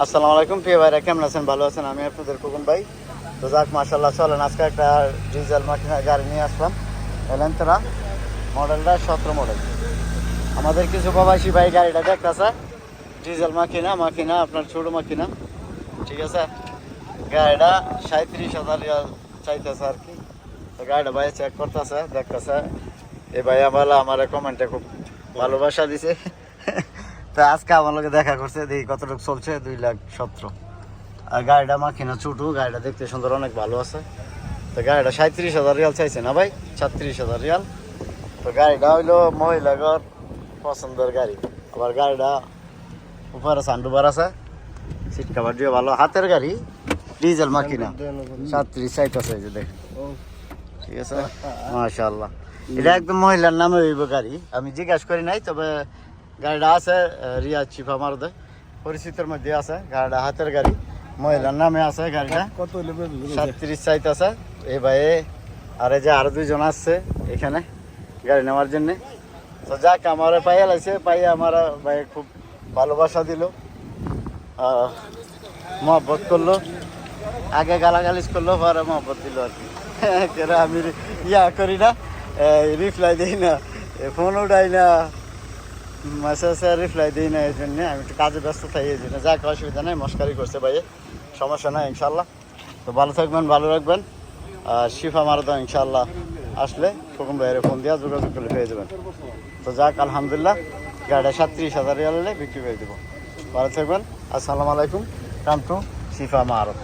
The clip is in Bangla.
আসসালামু আলাইকুম প্রিয় ভাইরা, কেমন আছেন? ভালো আছেন? আমি আপনাদের কুকুন ভাই। তো যাক মাসাল্লাহ চলেন, আজকে একটা ডিজেল মাকিনা গাড়ি নিয়ে আসলাম। এলেন্টরা মডেলটা সতেরো মডেল। আমাদের কিছু প্রবাসী ভাই গাড়িটা দেখতেছে। ডিজেল মাকিনা মাকিনা আপনার ছোটো মাকিনা ঠিক আছে? গাড়িটা সাঁত্রিশ হাজার চাইতেছে আর কি। তো গাড়িটা ভাই চেক করতেছে, দেখতেছে। এ ভাই আমার কমেন্টে খুব ভালোবাসা দিছে। তো আজকে আমার লোকে দেখা করছে, দেখি কতটুকু চলছে, দুই লাখ সতেরো। আর গাড়িটা মাখিনা ছোটো, গাড়িটা দেখতে সুন্দর, অনেক ভালো আছে। তো গাড়িটা সাঁত্রিশ হাজার রিয়াল চাইছে না ভাই? ছত্রিশ হাজার রিয়াল। তো গাড়িটা হইল মহিলাগর পছন্দের গাড়ি। আবার গাড়িটা উপরে সান্ডুবার আছে। সিট কাভার দিয়ে ভালো। হাতের গাড়ি, ডিজেল মাখিনা। সাতত্রিশ সাইট আছে যে দেখ ঠিক আছে? মাশাল্লাহ এটা একদম মহিলার নামে হইব গাড়ি। আমি জিজ্ঞাসা করি নাই, তবে গাড়িটা আছে রিয়াজ চিফা মারদে পরিচিতের মধ্যে আছে গাড়িটা হাতের গাড়ি। মহিলার নামে আছে গাড়িটা। কত সাতত্রিশ চাইতে আছে। এই ভাইয়ে আর এই যে আরও দুইজন আসছে এখানে গাড়ি নেওয়ার জন্য। তো যাক আমার পাইয়া লাগছে পাইয়া আমার ভাই খুব ভালোবাসা দিল মহব্বত করল। আগে গালাগালিজ করল পরে মহব্বত দিল আর কি। আমি ইয়া করি না রিপ্লাই দিই না ফোন উঠাই না। মেসেজে রিপ্লাই দিই না এই জন্য আমি একটু কাজে ব্যস্ত থাকি এই জন্য। যাক, অসুবিধা নেই, মস্কারি করছে ভাইয়ে। সমস্যা নাই ইনশাল্লাহ তো ভালো থাকবেন, ভালো রাখবেন। আর শিফা মারদা ইনশাল্লাহ আসলে ফুকুম ভাইয়ের ফোন দিয়ে যোগাযোগ করলে পেয়ে যাবেন। তো যাক, আলহামদুলিল্লাহ গাড়িটা সাতত্রিশ হাজার রিয়ালে বিক্রি করে দেবো। ভালো থাকবেন, আসসালামু আলাইকুম কাম টু শিফা মারদ।